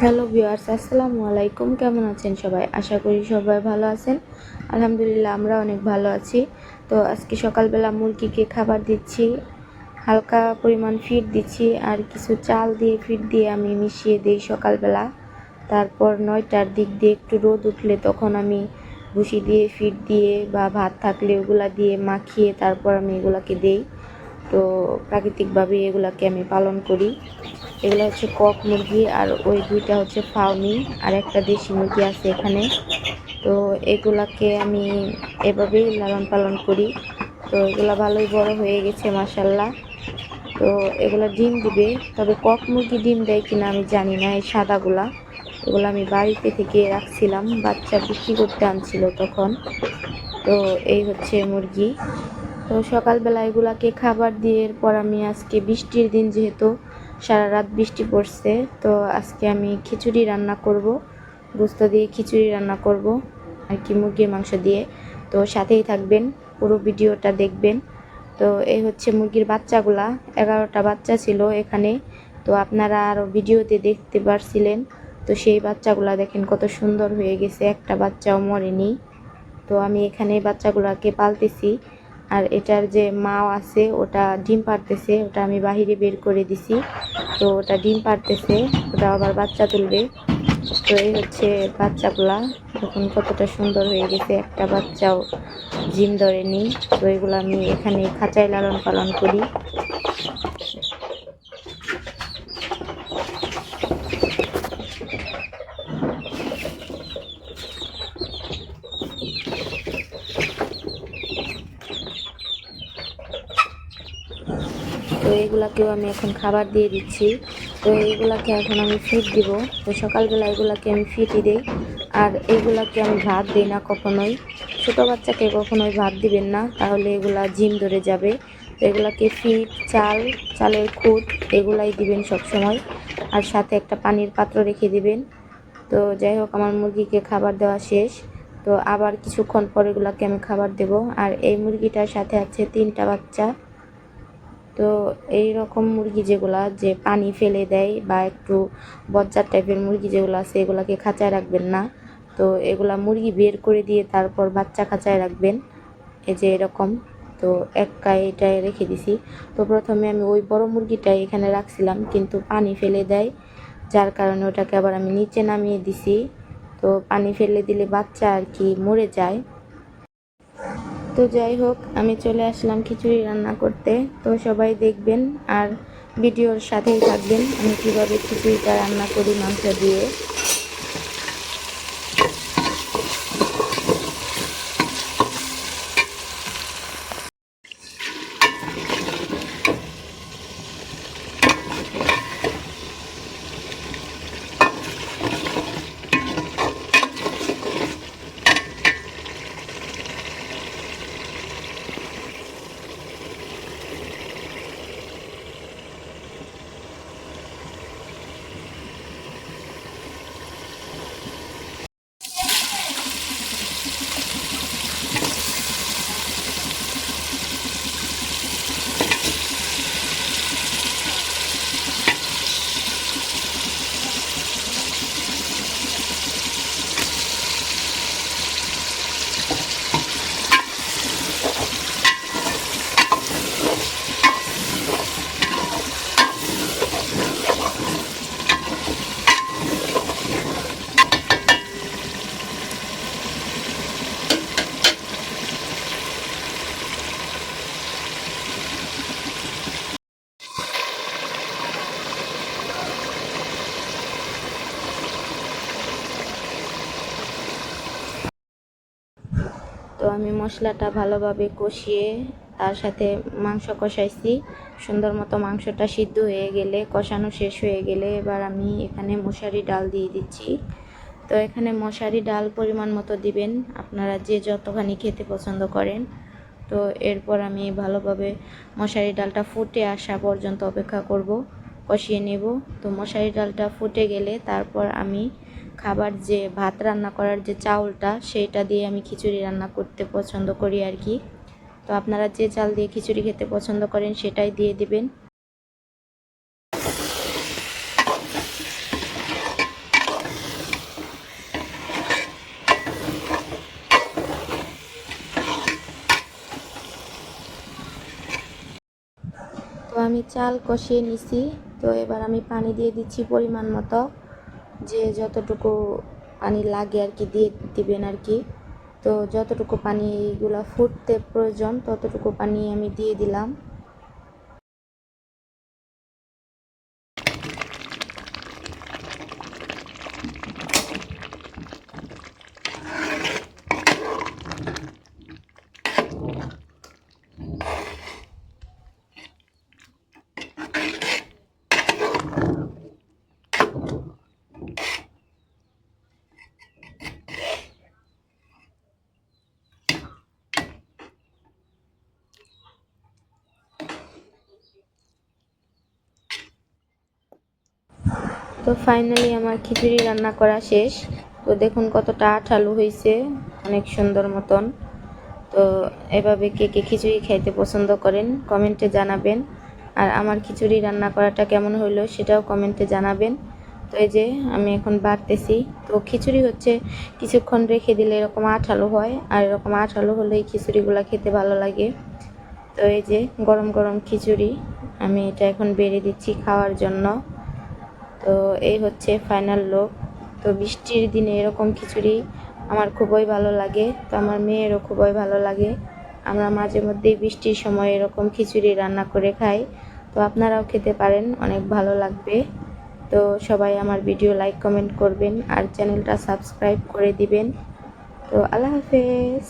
Hello viewers, আসসালামু আলাইকুম। কেমন আছেন সবাই? আশা করি সবাই ভালো আছেন। আলহামদুলিল্লাহ, আমরা অনেক ভালো আছি। তো আজকে সকালবেলা মুরগিকে খাবার দিচ্ছি, হালকা পরিমাণ ফিড দিচ্ছি, আর কিছু চাল দিয়ে ফিড দিয়ে আমি মিশিয়ে দিই সকালবেলা। তারপর নয়টার দিক দিয়ে একটু রোদ উঠলে তখন আমি ভুসি দিয়ে ফিড দিয়ে বা ভাত থাকলে ওগুলা দিয়ে মাখিয়ে তারপর আমি এগুলাকে দেই। তো প্রাকৃতিকভাবে এগুলাকে আমি পালন করি। এগুলো হচ্ছে কক মুরগি আর ওই দুইটা হচ্ছে ফাউনি আর একটা দেশি মুরগি আছে এখানে। তো এগুলাকে আমি এভাবেই লালন পালন করি। তো এগুলো ভালোই বড় হয়ে গেছে মাসাল্লাহ তো এগুলো ডিম দিবে, তবে কক মুরগি ডিম দেয় কিনা আমি জানি না, এই সাদাগুলা। এগুলো আমি বাড়িতে থেকে রাখছিলাম, বাচ্চা বিক্রি করতে আনছিল তখন। তো এই হচ্ছে মুরগি। তো সকালবেলা এগুলাকে খাবার দিয়ে এরপর আমি আজকে বৃষ্টির দিন যেহেতু সারা রাত বৃষ্টি পড়ছে, তো আজকে আমি খিচুড়ি রান্না করব, গোস্ত দিয়ে খিচুড়ি রান্না করব আর কি মুরগির মাংস দিয়ে। তো সাথেই থাকবেন, পুরো ভিডিওটা দেখবেন। তো এই হচ্ছে মুরগির বাচ্চাগুলা, এগারোটা বাচ্চা ছিল এখানে। তো আপনারা আরও ভিডিওতে দেখতে পারছিলেন, তো সেই বাচ্চাগুলা দেখেন কত সুন্দর হয়ে গেছে, একটা বাচ্চাও মরেনি। তো আমি এখানে বাচ্চাগুলাকে পালতেছি। আর এটার যে মাও আছে, ওটা ডিম পারতেছে ওটা আমি বাহিরে বের করে দিছি। তো ওটা ডিম পারতেছে ওটা আবার বাচ্চা তুলবে। তো এই হচ্ছে বাচ্চাগুলা এখন কতটা সুন্দর হয়ে গেছে। একটা বাচ্চাও জিম ধরেনি। তো এগুলো আমি এখানে খাঁচায় লালন পালন করি। তো এইগুলাকেও আমি এখন খাবার দিয়ে দিচ্ছি। তো এইগুলাকে এখন আমি ফিট দিব। তো সকালবেলা এগুলাকে আমি ফিটই দিই। আর এইগুলাকে আমি ভাত দিই না কখনোই। ছোটো বাচ্চাকে কখনোই ভাত দিবেন না। তাহলে এগুলা জিম ধরে যাবে। তো এগুলাকে ফিট চাল, চালের খুঁট এগুলাই দিবেন সব সময় আর সাথে একটা পানির পাত্র রেখে দিবেন। তো যাই হোক, আমার মুরগিকে খাবার দেওয়া শেষ। তো আবার কিছুক্ষণ পর এগুলাকে আমি খাবার দেব। আর এই মুরগিটার সাথে আছে তিনটা বাচ্চা। তো এই রকম মুরগি যেগুলা যে পানি ফেলে দেয় বা একটু বজ্জার টাইপের মুরগি যেগুলো আছে, এগুলাকে খাঁচায় রাখবেন না। তো এগুলা মুরগি বের করে দিয়ে তারপর বাচ্চা খাঁচায় রাখবেন। এই যে এরকম। তো এক এটাই রেখে দিছি। তো প্রথমে আমি ওই বড় মুরগিটাই এখানে রাখছিলাম, কিন্তু পানি ফেলে দেয়। যার কারণে ওটাকে আবার আমি নিচে নামিয়ে দিছি। তো পানি ফেলে দিলে বাচ্চা আর কি মরে যায়। তো যাই হোক, আমি চলে আসলাম খিচুড়ি রান্না করতে। তো সবাই দেখবেন আর ভিডিওর সাথেই থাকবেন আমি কীভাবে খিচুড়িটা রান্না করি মাংস দিয়ে। তো আমি মশলাটা ভালোভাবে কষিয়ে তার সাথে মাংস কষাইছি। সুন্দর মতো মাংসটা সিদ্ধ হয়ে গেলে, কষানো শেষ হয়ে গেলে এবার আমি এখানে মশারি ডাল দিয়ে দিচ্ছি। তো এখানে মশারি ডাল পরিমাণ মতো দিবেন আপনারা যে যতখানি খেতে পছন্দ করেন। তো এরপর আমি ভালোভাবে মশারি ডালটা ফুটে আসা পর্যন্ত অপেক্ষা করব, কষিয়ে নেব। তো মশারি ডালটা ফুটে গেলে তারপর আমি খাবার যে ভাত রান্না করার যে চাউলটা, সেইটা দিয়ে আমি খিচুড়ি রান্না করতে পছন্দ করি আর কি। তো আপনারা যে চাল দিয়ে খিচুড়ি খেতে পছন্দ করেন, সেটাই দিয়ে দিবেন। তো আমি চাল কষিয়ে নিছি। তো এবার আমি পানি দিয়ে দিচ্ছি পরিমাণ মতো। যে যতটুকু পানি লাগে আর কি দিয়ে দিবেন আর কি। তো যতটুকু পানি এইগুলা ফুটতে প্রয়োজন, ততটুকু পানি আমি দিয়ে দিলাম। তো ফাইনালি আমার খিচুড়ি রান্না করা শেষ। তো দেখুন কতটা আঠালো হয়েছে অনেক সুন্দর মতন। তো এভাবে কে কে খিচুড়ি খাইতে পছন্দ করেন কমেন্টে জানাবেন। আর আমার খিচুড়ি রান্না করাটা কেমন হলো সেটাও কমেন্টে জানাবেন। তো এই যে আমি এখন বাড়তেছি। তো খিচুড়ি হচ্ছে কিছুক্ষণ রেখে দিলে এরকম আঠালো হয়, আর এরকম আঠালো হলে এই খিচুড়িগুলো খেতে ভালো লাগে। তো এই যে গরম গরম খিচুড়ি, আমি এটা এখন বেড়ে দিচ্ছি খাওয়ার জন্য। তো এই হচ্ছে ফাইনাল লোক তো বৃষ্টির দিনে এরকম খিচুড়ি আমার খুবই ভালো লাগে। তো আমার মেয়েরও খুবই ভালো লাগে। আমরা মাঝে মধ্যেই বৃষ্টির সময় এরকম খিচুড়ি রান্না করে খাই। তো আপনারাও খেতে পারেন, অনেক ভালো লাগবে। তো সবাই আমার ভিডিও লাইক কমেন্ট করবেন আর চ্যানেলটা সাবস্ক্রাইব করে দিবেন। তো আল্লাহ হাফেজ।